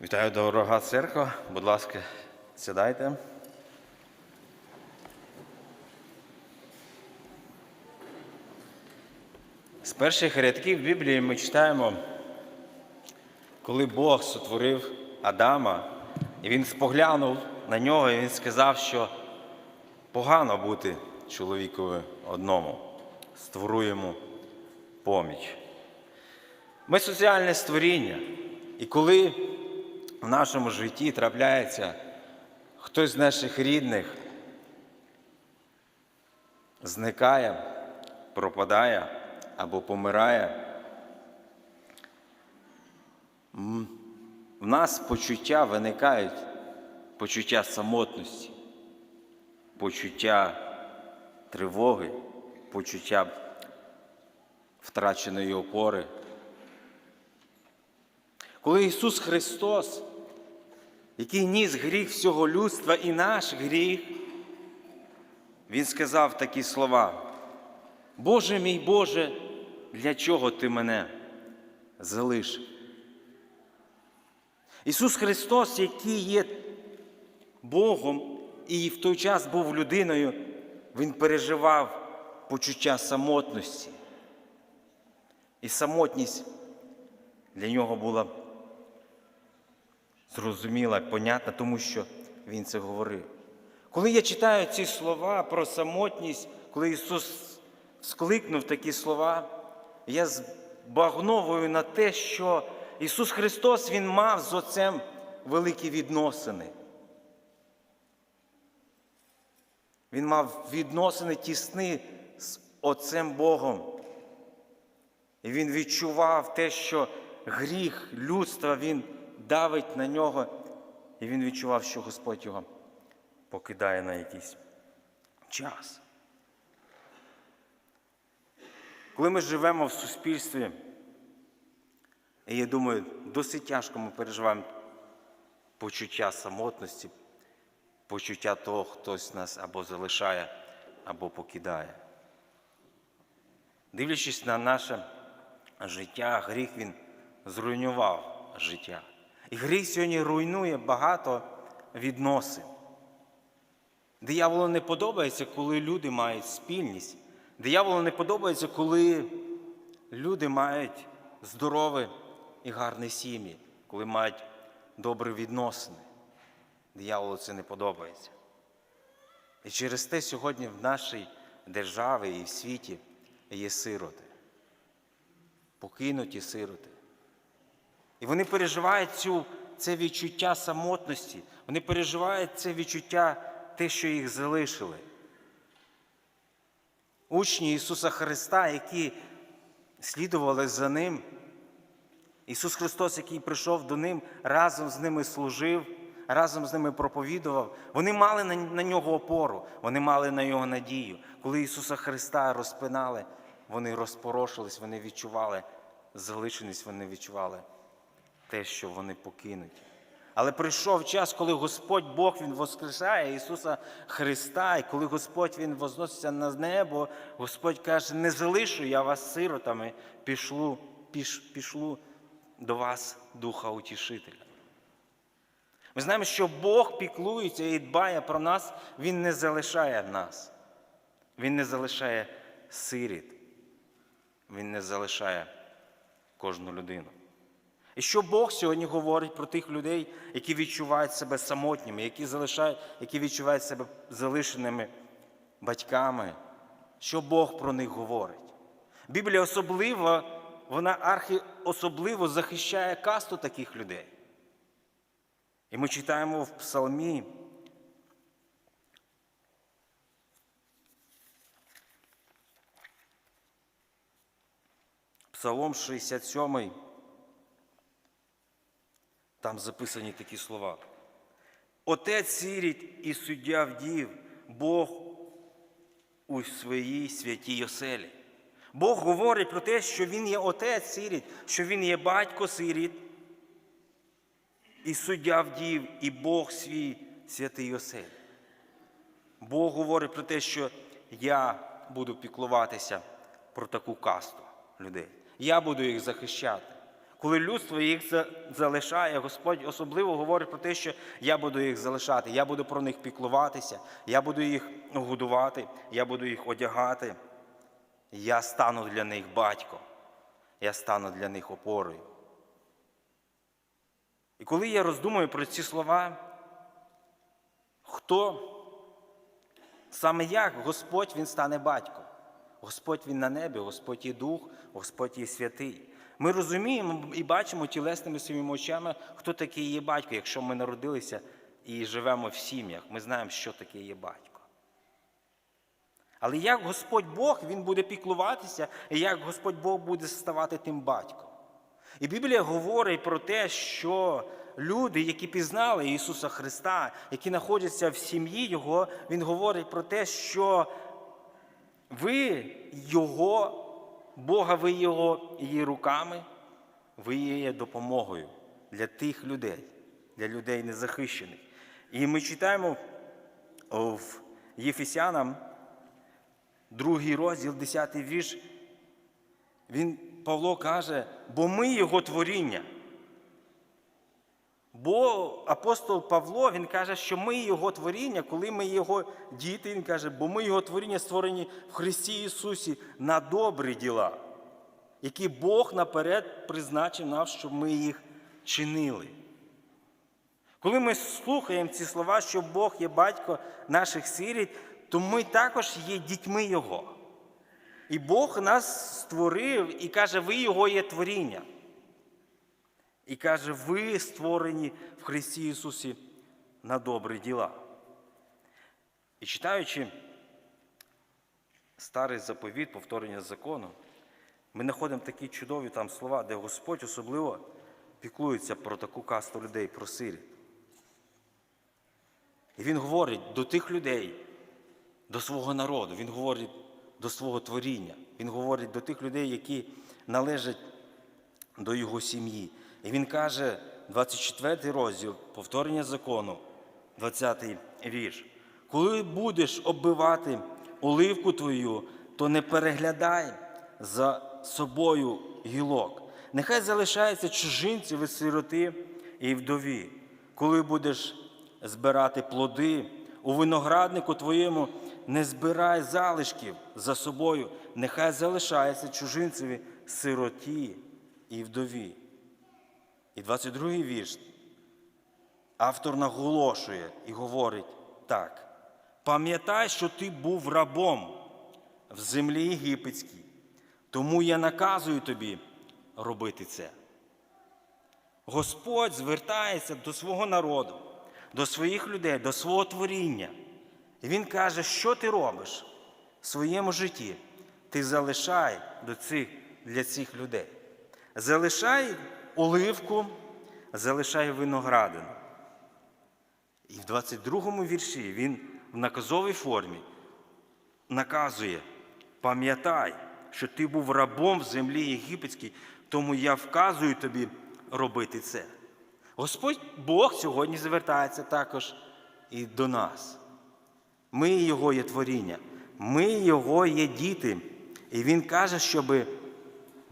Вітаю, дорога церква. Будь ласка, сідайте. З перших рядків Біблії ми читаємо, коли Бог сотворив Адама, і він споглянув на нього, і він сказав, що погано бути чоловікові одному, створу йому поміч. Ми соціальне створіння, і коли в нашому житті трапляється хтось з наших рідних, зникає, пропадає або помирає, в нас почуття виникають почуття самотності, почуття тривоги, почуття втраченої опори. Коли Ісус Христос, який ніс гріх всього людства і наш гріх, Він сказав такі слова: Боже мій Боже, для чого ти мене залишив? Ісус Христос, який є Богом і в той час був людиною, Він переживав почуття самотності. І самотність для нього була зрозуміла, понятна, тому що Він це говорив. Коли я читаю ці слова про самотність, коли Ісус скликнув такі слова, я збагновую на те, що Ісус Христос Він мав з Отцем великі відносини. Він мав відносини тісні з Отцем Богом. І він відчував те, що гріх людства він давить на нього, і він відчував, що Господь його покидає на якийсь час. Коли ми живемо в суспільстві, і я думаю, досить тяжко ми переживаємо почуття самотності, почуття того, хтось нас або залишає, або покидає. Дивлячись на наше життя, гріх він зруйнував життя. І гріх сьогодні руйнує багато відносин. Дияволу не подобається, коли люди мають спільність. Дияволу не подобається, коли люди мають здорові і гарні сім'ї, коли мають добрі відносини. Дияволу це не подобається. І через те сьогодні в нашій державі і в світі є сироти, покинуті сироти. І вони переживають цю, це відчуття самотності, вони переживають це відчуття те, що їх залишили. Учні Ісуса Христа, які слідували за Ним, Ісус Христос, який прийшов до ним, разом з ними служив, разом з ними проповідував, вони мали на, нього опору, вони мали на нього надію. Коли Ісуса Христа розпинали, вони розпорошились, вони відчували залишеність, вони відчували те, що вони покинуті. Але прийшов час, коли Господь Бог Він воскрешає Ісуса Христа, і коли Господь Він возноситься на небо, Господь каже, не залишу я вас сиротами, пішлу, піш, пішлу до вас Духа Утішителя. Ми знаємо, що Бог піклується і дбає про нас, Він не залишає нас. Він не залишає сиріт. Він не залишає кожну людину. І що Бог сьогодні говорить про тих людей, які відчувають себе самотніми, які залишають, які відчувають себе залишеними батьками? Що Бог про них говорить? Біблія особливо, вона архі особливо захищає касту таких людей. І ми читаємо в Псалмі. Псалом 67. Там записані такі слова. Отець сіріт і суддя вдів, Бог у своїй святій оселі. Бог говорить про те, що Він є отець сиріт, що Він є батько сиріт, і суддя вдів, і Бог свій святий оселі. Бог говорить про те, що я буду піклуватися про таку касту людей. Я буду їх захищати. Коли людство їх залишає, Господь особливо говорить про те, що я буду їх залишати, я буду про них піклуватися, я буду їх годувати, я буду їх одягати. Я стану для них батьком, я стану для них опорою. І коли я роздумую про ці слова, хто саме як Господь Він стане батьком? Господь Він на небі, Господь є Дух, Господь є святий. Ми розуміємо і бачимо тілесними своїми очами, хто такий є батько, якщо ми народилися і живемо в сім'ях. Ми знаємо, що таке є батько. Але як Господь Бог Він буде піклуватися, і як Господь Бог буде ставати тим батьком? І Біблія говорить про те, що люди, які пізнали Ісуса Христа, які знаходяться в сім'ї Його, Він говорить про те, що ви Його, Бога, ви Його її руками, ви є допомогою для тих людей, для людей незахищених. І ми читаємо в Єфесянам, другий розділ, 10 вірш, він, Павло каже, бо ми його творіння. Бо апостол Павло він каже, що ми його творіння, коли ми його діти, він каже, бо ми його творіння створені в Христі Ісусі на добрі діла, які Бог наперед призначив нам, щоб ми їх чинили. Коли ми слухаємо ці слова, що Бог є батько наших сиріт, то ми також є дітьми Його. І Бог нас створив і каже, ви Його є творіння. І каже, ви створені в Христі Ісусі на добрі діла. І читаючи старий заповіт, повторення закону, ми знаходимо такі чудові там слова, де Господь особливо піклується про таку касту людей, про сиріт. І Він говорить до тих людей, до свого народу, Він говорить до свого творіння, Він говорить до тих людей, які належать до його сім'ї. І він каже, 24 розділ, повторення закону, 20 вірш. Коли будеш оббивати оливку твою, то не переглядай за собою гілок. Нехай залишаються чужинці від сироти і вдові. Коли будеш збирати плоди у винограднику твоєму, не збирай залишків за собою, нехай залишається чужинцеві сироті і вдові. І 22-й вірш. Автор наголошує і говорить так: пам'ятай, що ти був рабом в землі єгипетській, тому я наказую тобі робити це. Господь звертається до свого народу, до своїх людей, до свого творіння. І Він каже, що ти робиш в своєму житті. Ти залишай до цих, для цих людей. Залишай оливку, залишай виноградину. І в 22 вірші він в наказовій формі наказує: пам'ятай, що ти був рабом в землі єгипетській, тому я вказую тобі робити це. Господь Бог сьогодні звертається також і до нас. Ми Його є творіння, ми Його є діти. І Він каже, щоби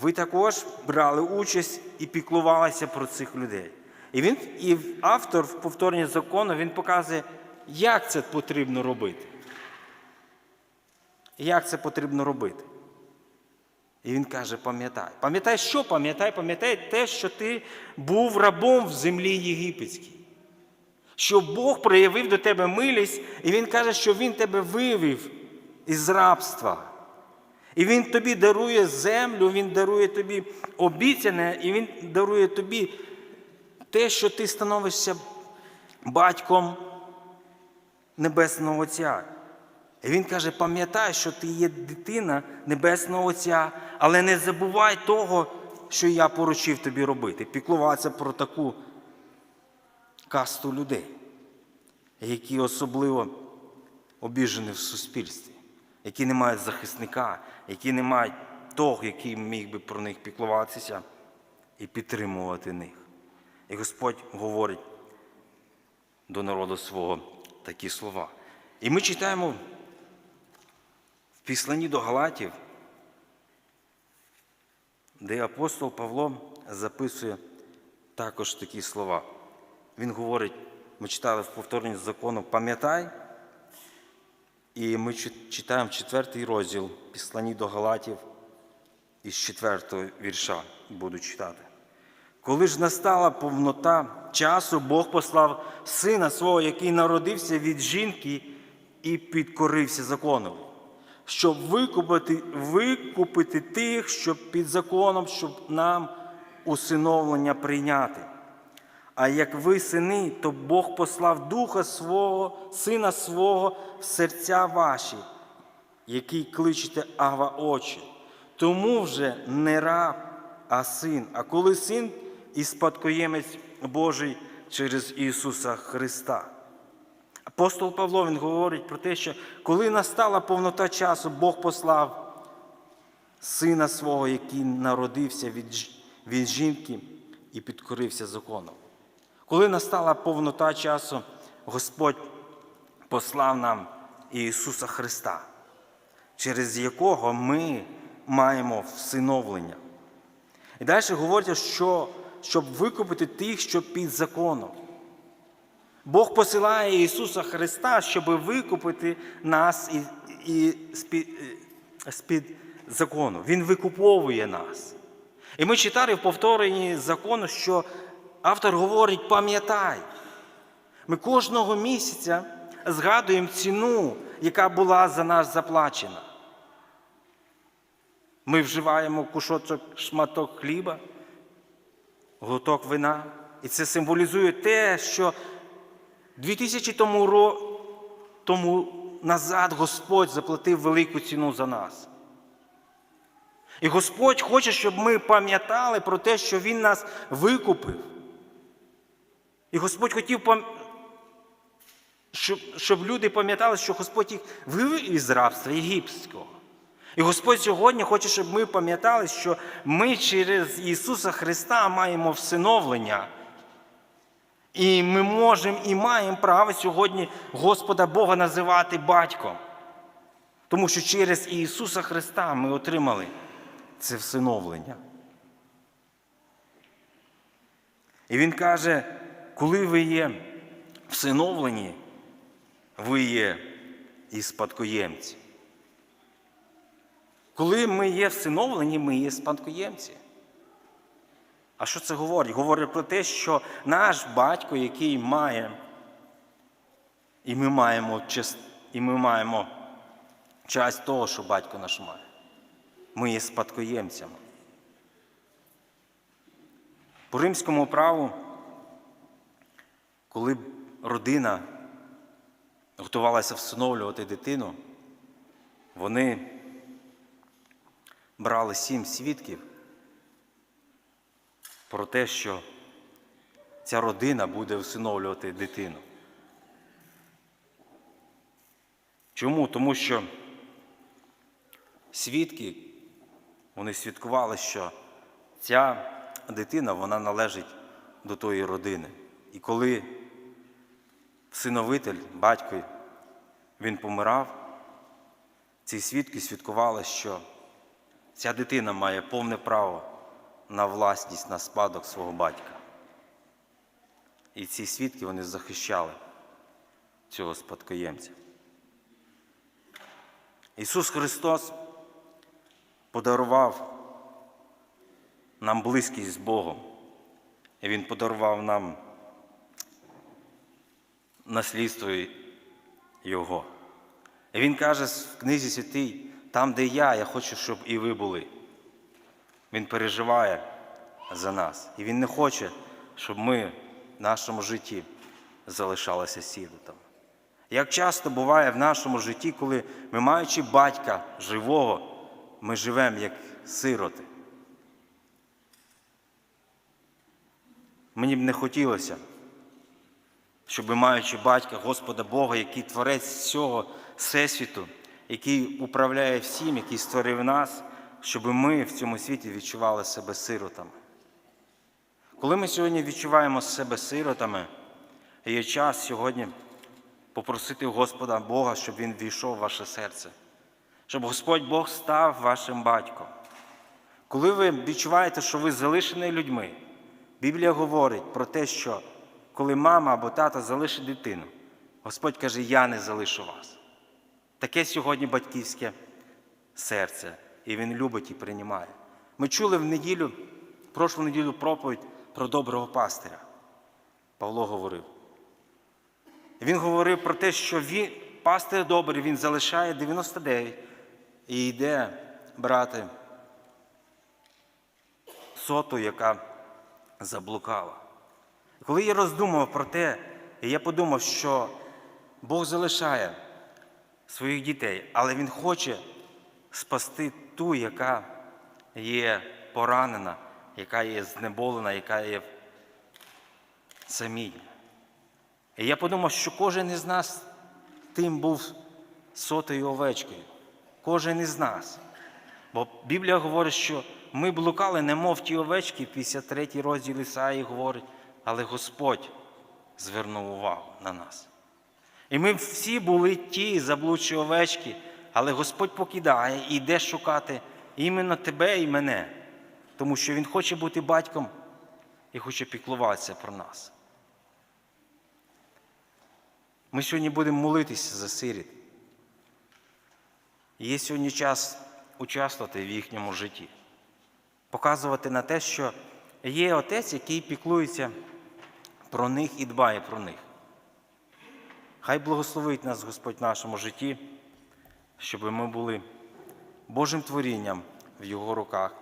ви також брали участь і піклувалися про цих людей. І він, і автор в повторенні закону він показує, як це потрібно робити. Як це потрібно робити. І він каже: пам'ятай. Пам'ятай, що пам'ятай, пам'ятай те, що ти був рабом в землі єгипетській. Що Бог проявив до тебе милість, і Він каже, що Він тебе вивів із рабства. І Він тобі дарує землю, Він дарує тобі обіцяне, і Він дарує тобі те, що ти становишся батьком Небесного Отця. І Він каже, пам'ятай, що ти є дитина Небесного Отця, але не забувай того, що я поручив тобі робити. Піклуватися про таку касту людей, які особливо обіжені в суспільстві, які не мають захисника, які не мають того, який міг би про них піклуватися і підтримувати них. І Господь говорить до народу свого такі слова. І ми читаємо в післанні до Галатів, де апостол Павло записує також такі слова. Він говорить, ми читали в повторенні закону, пам'ятай, і ми чит- читаємо четвертий розділ Післані до Галатів із четвертого вірша буду читати. Коли ж настала повнота часу, Бог послав сина свого, який народився від жінки і підкорився закону, щоб викупити, викупити тих, що під законом, щоб нам усиновлення прийняти. А як ви сини, то Бог послав Духа свого, Сина свого в серця ваші, який кличете Ава очі. Тому вже не раб, а син. А коли син і спадкоємець Божий через Ісуса Христа. Апостол Павло він говорить про те, що коли настала повнота часу, Бог послав сина свого, який народився від, від жінки і підкорився законом. Коли настала повнота часу, Господь послав нам Ісуса Христа, через якого ми маємо всиновлення. І далі говориться, що щоб викупити тих, що під законом. Бог посилає Ісуса Христа, щоб викупити нас і, і е, з-під закону. Він викуповує нас. І ми читали в повторенні закону, що автор говорить: пам'ятай. Ми кожного місяця згадуємо ціну, яка була за нас заплачена. Ми вживаємо кушочок шматок хліба, глоток вина. І це символізує те, що 2000 тому, ро... тому назад Господь заплатив велику ціну за нас. І Господь хоче, щоб ми пам'ятали про те, що Він нас викупив. І Господь хотів, щоб, люди пам'ятали, що Господь їх вивів із рабства єгипетського. І Господь сьогодні хоче, щоб ми пам'ятали, що ми через Ісуса Христа маємо всиновлення. І ми можемо і маємо право сьогодні Господа Бога називати батьком. Тому що через Ісуса Христа ми отримали це всиновлення. І Він каже, коли ви є всиновлені, ви є і спадкоємці. Коли ми є всиновлені, ми є спадкоємці. А що це говорить? Говорить про те, що наш батько, який має, і ми маємо част- і ми маємо часть того, що батько наш має. Ми є спадкоємцями. По римському праву, коли родина готувалася всиновлювати дитину, вони брали сім свідків про те, що ця родина буде всиновлювати дитину. Чому? Тому що свідки, вони свідкували, що ця дитина вона належить до тої родини. І коли всиновитель, батько, він помирав, ці свідки свідкували, що ця дитина має повне право на власність, на спадок свого батька. І ці свідки вони захищали цього спадкоємця. Ісус Христос подарував нам близькість з Богом. І Він подарував нам наслідство Його. І Він каже в книзі святий, там, де я, я хочу, щоб і ви були. Він переживає за нас. І Він не хоче, щоб ми в нашому житті залишалися сіротами. Як часто буває в нашому житті, коли ми, маючи батька живого, ми живемо як сироти. Мені б не хотілося, щоб маючи батька Господа Бога, який творець всього всесвіту, який управляє всім, який створив нас, щоб ми в цьому світі відчували себе сиротами. Коли ми сьогодні відчуваємо себе сиротами, є час сьогодні попросити Господа Бога, щоб Він війшов в ваше серце, щоб Господь Бог став вашим батьком. Коли ви відчуваєте, що ви залишені людьми, Біблія говорить про те, що коли мама або тато залишить дитину, Господь каже, я не залишу вас. Таке сьогодні батьківське серце, і Він любить і приймає. Ми чули в неділю, прошлу неділю проповідь про доброго пастиря. Павло говорив. Він говорив про те, що він, пастир добрий, він залишає 99 і йде брати соту, яка заблукала. Коли я роздумував про те, я подумав, що Бог залишає своїх дітей, але Він хоче спасти ту, яка є поранена, яка є знеболена, яка є самій. І я подумав, що кожен із нас тим був сотою овечкою. Кожен із нас. Бо Біблія говорить, що ми блукали, немов ті овечки, 53 розділ Ісаї говорить, але Господь звернув увагу на нас. І ми всі були ті заблудші овечки, але Господь покидає і йде шукати іменно тебе і мене, тому що Він хоче бути батьком і хоче піклуватися про нас. Ми сьогодні будемо молитися за сиріт. Є сьогодні час участвувати в їхньому житті, показувати на те, що є отець, який піклується про них і дбає про них. Хай благословить нас Господь в нашому житті, щоб ми були Божим творінням в Його руках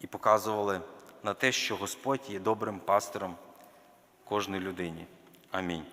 і показували на те, що Господь є добрим пастором кожної людині. Амінь.